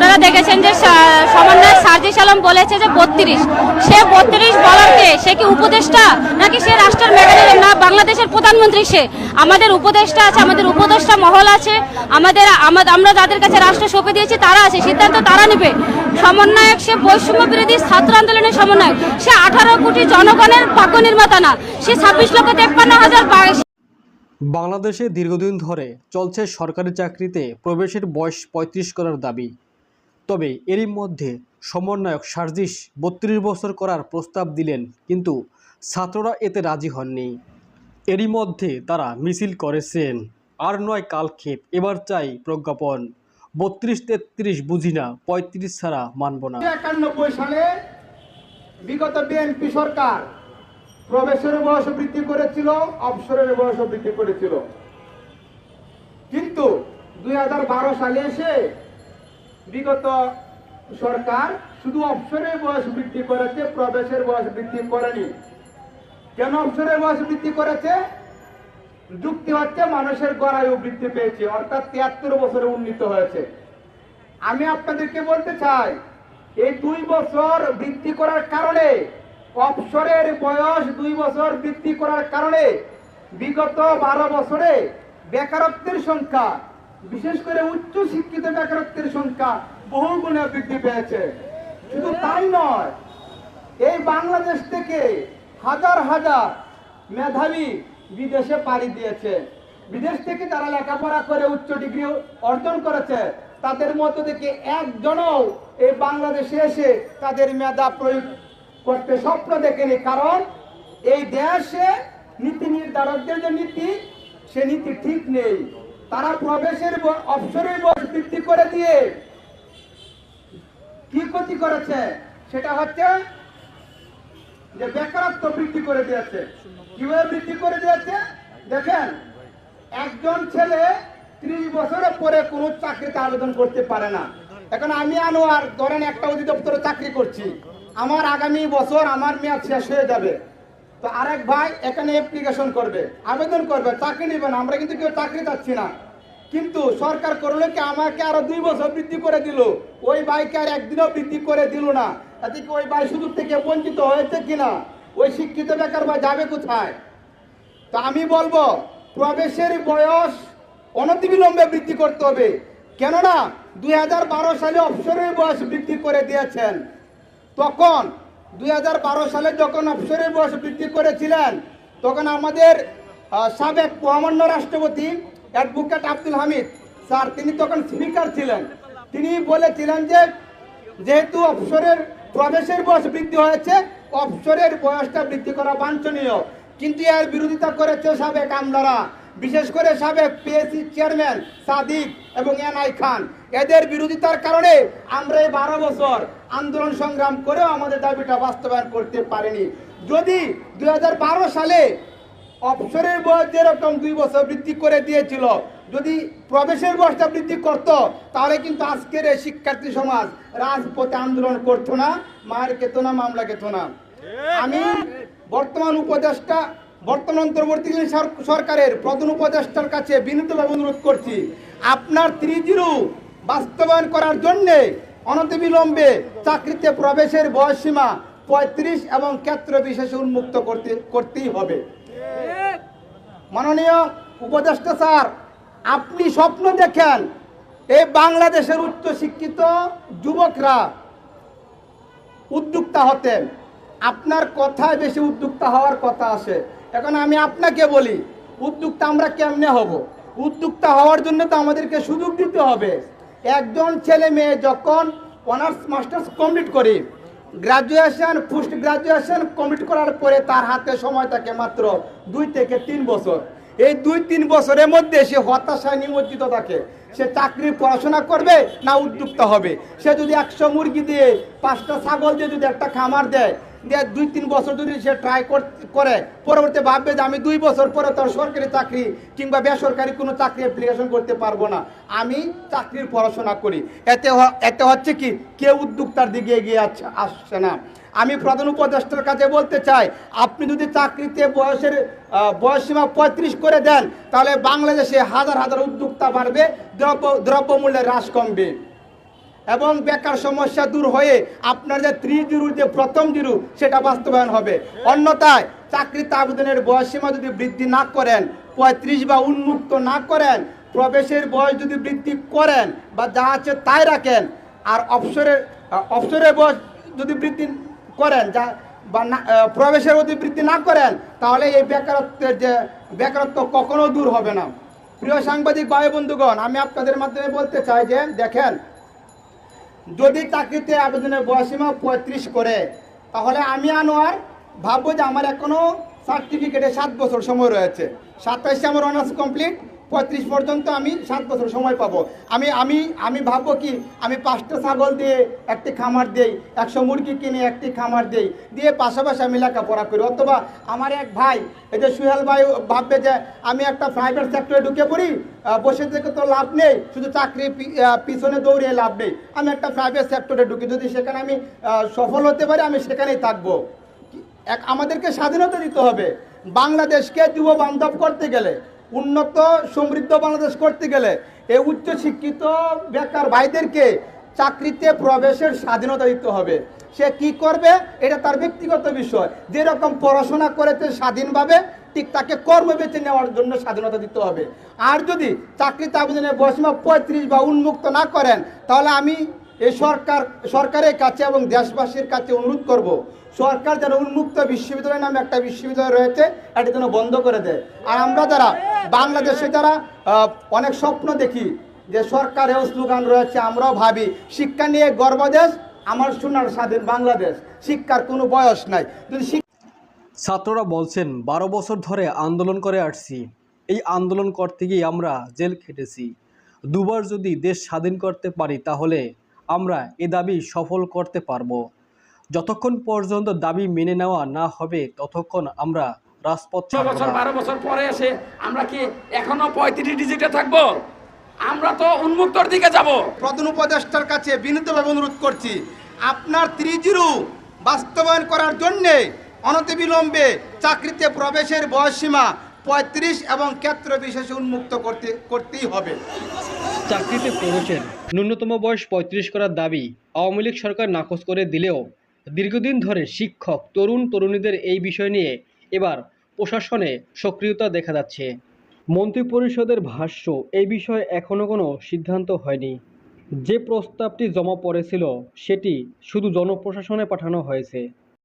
আপনারা দেখেছেন যে সমন্বয় সার্জিস আলম বলেছে যে বত্রিশ। সে বত্রিশ বলার কে? সে কি উপদেষ্টা? নাকি সে রাষ্ট্রের মেকানিজম না, বাংলাদেশের প্রধানমন্ত্রী সে। আমাদের উপদেষ্টা আছে, আমাদের উপদেষ্টা মহল আছে, আমাদের আমরা যাদের কাছে রাষ্ট্র সঁপে দিয়েছি, তারা আছে, সিদ্ধান্ত তারা নেবে। সমন্বয়ক সে বৈষম্য বিরোধী ছাত্র আন্দোলনের সমন্বয়ক। সে আঠারো কোটি জনগণের ভাগ্য নির্মাতা না, সে ছাব্বিশ লক্ষ তেপ্পান্ন হাজার বা- বাংলাদেশে দীর্ঘদিন ধরে চলছে সরকারি চাকরিতে প্রবেশের বয়স পঁয়ত্রিশ করার দাবি। তবে এরই মধ্যে সমন্বয়ক সার্জিস বত্রিশ বছর করার প্রস্তাব দিলেন, কিন্তু ছাত্ররা এতে রাজি হননি। এরই মধ্যে তারা মিছিল করেছেন। আর নয় কালক্ষেপ এবার চাই প্রজ্ঞাপন। বত্রিশ তেত্রিশ বুঝি না, পঁয়ত্রিশ ছাড়া মানব না। একানব্বই সালে বিগত বিএনপি সরকার প্রবেশের বয়স বৃদ্ধি করেছিল, অবসরের বয়স বৃদ্ধি করেছিল। কিন্তু দুই সালে এসে বিগত সরকার শুধু অবসরের বয়স বৃদ্ধি করেছে, প্রবেশের বয়স বৃদ্ধি করেনি। কেন অবসরের বয়স বৃদ্ধি করেছে? যুক্তি হচ্ছে মানুষের গড়ায়ু বৃদ্ধি পেয়েছে, অর্থাৎ তিয়াত্তর বছরে উন্নীত হয়েছে। আমি আপনাদেরকে বলতে চাই, এই দুই বছর বৃদ্ধি করার কারণে, অবসরের বয়স দুই বছর বৃদ্ধি করার কারণে, বিগত বারো বছরে বেকারত্বের সংখ্যা বিশেষ করে উচ্চ শিক্ষিত বেকারত্বের সংখ্যা বহু গুণে বৃদ্ধি পেয়েছে। শুধু তাই নয়, এই বাংলাদেশ থেকে হাজার হাজার মেধাবী বিদেশে পাড়ি দিয়েছে। বিদেশ থেকে তারা লেখাপড়া করে উচ্চ ডিগ্রি অর্জন করেছে, তাদের মধ্য থেকে একজনও এই বাংলাদেশে এসে তাদের মেধা প্রয়োগ করতে স্বপ্ন দেখেনি। কারণ এই দেশে নীতি নির্ধারকদের যে নীতি, সে নীতি ঠিক নেই। তারা প্রবেশের অবসরের বয়স বৃদ্ধি করে দিয়ে কি ক্ষতি করেছে? সেটা হচ্ছে যে বেকারত্ব বৃদ্ধি করে দিয়েছে। কীভাবে বৃদ্ধি করে দিয়েছে? দেখেন, একজন ছেলে ত্রিশ বছরের পরে কোনো চাকরিতে আবেদন করতে পারে না। এখন আমি আনোয়ার, ধরেন একটা অধিদপ্তরে চাকরি করছি। আমার আগামী বছর আমার মেয়াদ শেষ হয়ে যাবে। তো আরেক ভাই এখানে অ্যাপ্লিকেশন করবে, আবেদন করবে, চাকরি নেবে না, আমরা কিন্তু কেউ চাকরি চাচ্ছি না। কিন্তু সরকার করল কি আমাকে আরও দুই বছর বৃদ্ধি করে দিল। ওই ভাইকে আর একদিনও বৃদ্ধি করে দিল না। এতে কি ওই ভাই সুযোগ থেকে বঞ্চিত হয়েছে কিনা? ওই শিক্ষিত বেকার ভাই যাবে কোথায়? তো আমি বলব, প্রবেশের বয়স অনতিবিলম্বে বৃদ্ধি করতে হবে। কেননা, দুই হাজার বারো সালে অবসরের বয়স বৃদ্ধি করে দিয়েছেন। তখন দুই হাজার বারো সালে যখন অবসরের বয়স বৃদ্ধি করেছিলেন, তখন আমাদের সাবেক মহামান্য রাষ্ট্রপতি অ্যাডভোকেট আব্দুল হামিদ স্যার, তিনি তখন স্পিকার ছিলেন। তিনি বলেছিলেন যে, যেহেতু অবসরের প্রবেশের বয়স বৃদ্ধি হয়েছে অবসরের বয়সটা বৃদ্ধি করা বাঞ্ছনীয়। কিন্তু এর বিরোধিতা করেছে সাবেক আমলারা, বিশেষ করে সাবেক পিএসসি চেয়ারম্যান সাদিক এবং এনআই খান। এদের বিরোধিতার কারণে আমরা এই বারো বছর আন্দোলন সংগ্রাম করেও আমাদের দাবিটা বাস্তবায়ন করতে পারেনি। যদি দু হাজার বারো সালে অবসরের বয়স যেরকম দুই বছর বৃদ্ধি করে দিয়েছিল, যদি প্রবেশের বয়সটা বৃদ্ধি করত, তাহলে কিন্তু আজকের এই শিক্ষার্থী সমাজ রাজপথে আন্দোলন করতো না মার খেত না, মামলা খেত না। আমি বর্তমান উপদেষ্টা, বর্তমান অন্তর্বর্তীকালীন সরকারের প্রধান উপদেষ্টার কাছে বিনীতভাবে অনুরোধ করছি, আপনার থ্রি জিরো বাস্তবায়ন করার জন্যে অনতিবিলম্বে চাকরিতে প্রবেশের বয়সসীমা পঁয়ত্রিশ এবং ক্ষেত্র বিশেষে উন্মুক্ত করতে, করতেই হবে। মাননীয় উপদেষ্টা স্যার, আপনি স্বপ্ন দেখেন, এই বাংলাদেশের উচ্চ শিক্ষিত যুবকরা উদ্যোক্তা হতেন। আপনার কথায় বেশি উদ্যোক্তা হওয়ার কথা আসে এখন আমি আপনাকে বলি, উদ্যোক্তা আমরা কেমনে হব? উদ্যোক্তা হওয়ার জন্য তো আমাদেরকে সুযোগ দিতে হবে। একজন ছেলে মেয়ে যখন অনার্স, মাস্টার্স কমপ্লিট করি, গ্রাজুয়েশন, পোস্ট গ্রাজুয়েশন কমপ্লিট করার পরে তার হাতে সময় থাকে মাত্র দুই থেকে তিন বছর। এই দুই তিন বছরের মধ্যে সে হতাশায় নিমজ্জিত থাকে। সে চাকরির পড়াশোনা করবে না উদ্যুক্ত হবে? সে যদি একশো মুরগি দিয়ে পাঁচটা ছাগল দিয়ে যদি একটা খামার দেয় দিয়ে দুই তিন বছর যদি সে ট্রাই করে পরবর্তী ভাববে যে আমি দুই বছর পরে তোর সরকারি চাকরি কিংবা বেসরকারি কোনো চাকরি অ্যাপ্লিকেশন করতে পারব না। আমি চাকরির পড়াশোনা করি। এতে এতে হচ্ছে কি? কেউ উদ্যোক্তার দিকে এগিয়ে আসছে আসছে না। আমি প্রধান উপদেষ্টার কাছে বলতে চাই আপনি যদি চাকরিতে বয়সের আহ, বয়সসীমা পঁয়ত্রিশ করে দেন তাহলে বাংলাদেশে হাজার হাজার উদ্যোক্তা বাড়বে দ্রব্য দ্রব্যমূল্যের হ্রাস কমবে। এবং বেকার সমস্যা দূর হয়ে আপনার যে ত্রি জিরোর যে প্রথম জিরো, সেটা বাস্তবায়ন হবে। অন্যথায় চাকরিতে আবেদনের বয়সীমা যদি বৃদ্ধি না করেন, পঁয়ত্রিশ বা উন্মুক্ত না করেন, প্রবেশের বয়স যদি বৃদ্ধি করেন বা যা আছে তাই রাখেন, আর অবসরের অবসরের বয়স যদি বৃদ্ধি করেন, যা বা প্রবেশের যদি বৃদ্ধি না করেন, তাহলে এই বেকারত্বের যে, বেকারত্ব কখনো দূর হবে না। প্রিয় সাংবাদিক ভাই বন্ধুগণ আমি আপনাদের মাধ্যমে বলতে চাই যে, দেখেন যদি চাকরিতে আবেদনের বয়সীমা পঁয়ত্রিশ করে, তাহলে আমি আনোয়ার ভাববো যে আমার এখনও সার্টিফিকেটে সাত বছর সময় রয়েছে। সাতাইশে আমার অনার্স কমপ্লিট পঁয়ত্রিশ পর্যন্ত আমি সাত বছর সময় পাবো। আমি আমি আমি ভাববো কি, আমি পাঁচটা ছাগল দিয়ে একটি খামার দেই, একশো মুরগি কিনে একটি খামার দেই, দিয়ে পাশাপাশি আমি লেখাপড়া করি। অথবা আমার এক ভাই, এই যে সুহেল ভাই ভাববে যে আমি একটা প্রাইভেট সেক্টরে ঢুকে পড়ি বসে থেকে তো লাভ নেই, শুধু চাকরি পিছনে দৌড়িয়ে লাভ নেই। আমি একটা প্রাইভেট সেক্টরে ঢুকি, যদি সেখানে আমি সফল হতে পারি, আমি সেখানেই থাকব। এক, আমাদেরকে স্বাধীনতা দিতে হবে। বাংলাদেশকে যুব বান্ধব করতে গেলে উন্নত সমৃদ্ধ বাংলাদেশ করতে গেলে এই উচ্চ শিক্ষিত বেকার ভাইদেরকে চাকরিতে প্রবেশের স্বাধীনতা দিতে হবে। সে কি করবে? এটা তার ব্যক্তিগত বিষয়। যেরকম পড়াশোনা করেছে স্বাধীনভাবে, ঠিক তাকে কর্ম বেছে নেওয়ার জন্য স্বাধীনতা দিতে হবে। আর যদি চাকরিতে আবেদনের বয়সীমা পঁয়ত্রিশ বা উন্মুক্ত না করেন, তাহলে আমি এই সরকার, সরকারের কাছে এবং দেশবাসীর কাছে অনুরোধ করব, সরকার যেন উন্মুক্ত বিশ্ববিদ্যালয় নামে একটা বিশ্ববিদ্যালয় রয়েছে, এটা যেন বন্ধ করে দেয়। আর আমরা যারা বাংলাদেশে যারা অনেক স্বপ্ন দেখি যে সরকারেও স্লোগান রয়েছে, আমরাও ভাবি, শিক্ষা নিয়ে গর্বদেশ আমার সোনার স্বাধীন বাংলাদেশ। শিক্ষার কোনো বয়স নাই। যদি ছাত্ররা বলছেন, বারো বছর ধরে আন্দোলন করে আসছি। এই আন্দোলন করতে গিয়ে আমরা জেল খেটেছি। দুবার যদি দেশ স্বাধীন করতে পারি তাহলে আমরা এ দাবি সফল করতে পারব। যতক্ষণ পর্যন্ত দাবি মেনে নেওয়া না হবে ততক্ষণ আমরা রাজপথ ছ বছর বারো বছর পরে এসে আমরা কি এখনও পঁয়ত্রিশ ডিজিটে থাকব? আমরা তো উন্মুক্তর দিকে যাব। প্রধান উপদেষ্টার কাছে বিনীতভাবে অনুরোধ করছি আপনার ত্রিজিরু বাস্তবায়ন করার জন্যে অনতিবিলম্বে চাকরিতে প্রবেশের বয়সসীমা পঁয়ত্রিশ এবং ক্ষেত্র বিশেষে উন্মুক্ত করতে, করতেই হবে। চাকরিতে প্রবেশের ন্যূনতম বয়স পঁয়ত্রিশ করার দাবি আওয়ামী লীগ সরকার নাকচ করে দিলেও দীর্ঘদিন ধরে শিক্ষক, তরুণ তরুণীদের এই বিষয় নিয়ে এবার প্রশাসনে সক্রিয়তা দেখা যাচ্ছে। মন্ত্রিপরিষদের ভাষ্য, এই বিষয়ে এখনও কোনো সিদ্ধান্ত হয়নি। যে প্রস্তাবটি জমা পড়েছিল, সেটি শুধু জনপ্রশাসনে পাঠানো হয়েছে।